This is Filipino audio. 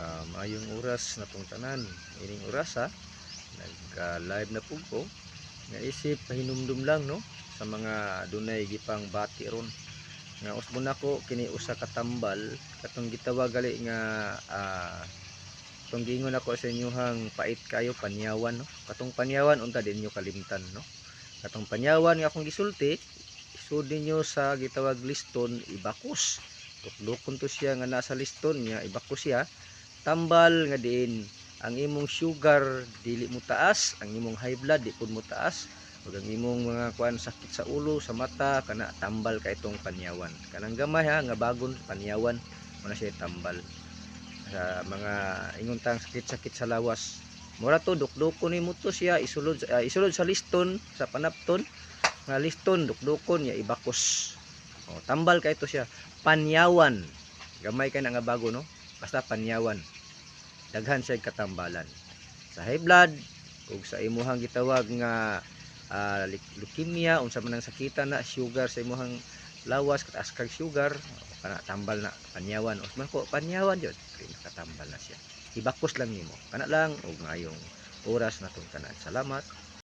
uh, maayong oras na tong tanan. Ining oras ha? Nag ah, live na pug ko. Naisip pahinumdum lang no? Sa mga dunay gipang bati ron. Nga usbon nako kini usa ka tambal. Katong gitawag gali nga ah katong gingon ako sa inyohang pait kayo panyawan no? Katong panyawan unta din nyo kalimtan no? Katong panyawan nga akong gisulti isud ninyo sa gitawag liston ibakos. Tuklukon to siya nga nasa liston niya ibakos siya tambal nga diin. Ang imong sugar dili mo taas. Ang imong high blood di pud mo taas. Ug ang imong mga kuan sakit sa ulo sa mata kana tambal ka itong panyawan. Kanang gamay ha nga bagon panyawan mo na siya tambal. Sa mga ingon tang sakit-sakit sa lawas. Mura to dukdukon nimo to siya isulod ah, isulod sa liston sa panapton. Nga liston dukdukon niya ibakos. O tambal ka ito siya. Panyawan. Gamay ka na nga bago no basta panyawan. Daghan siya katambalan. Sa high blood ug sa imuhang gitawag nga lik- leukemia unsa man ang sakita na sugar sa imuhang lawas kataas kag sugar kana tambal na panyawan. Usman ko panyawan jud nakatambal na siya. Ibakos lang nimo. Kana lang ug ngayong oras na tong tanan salamat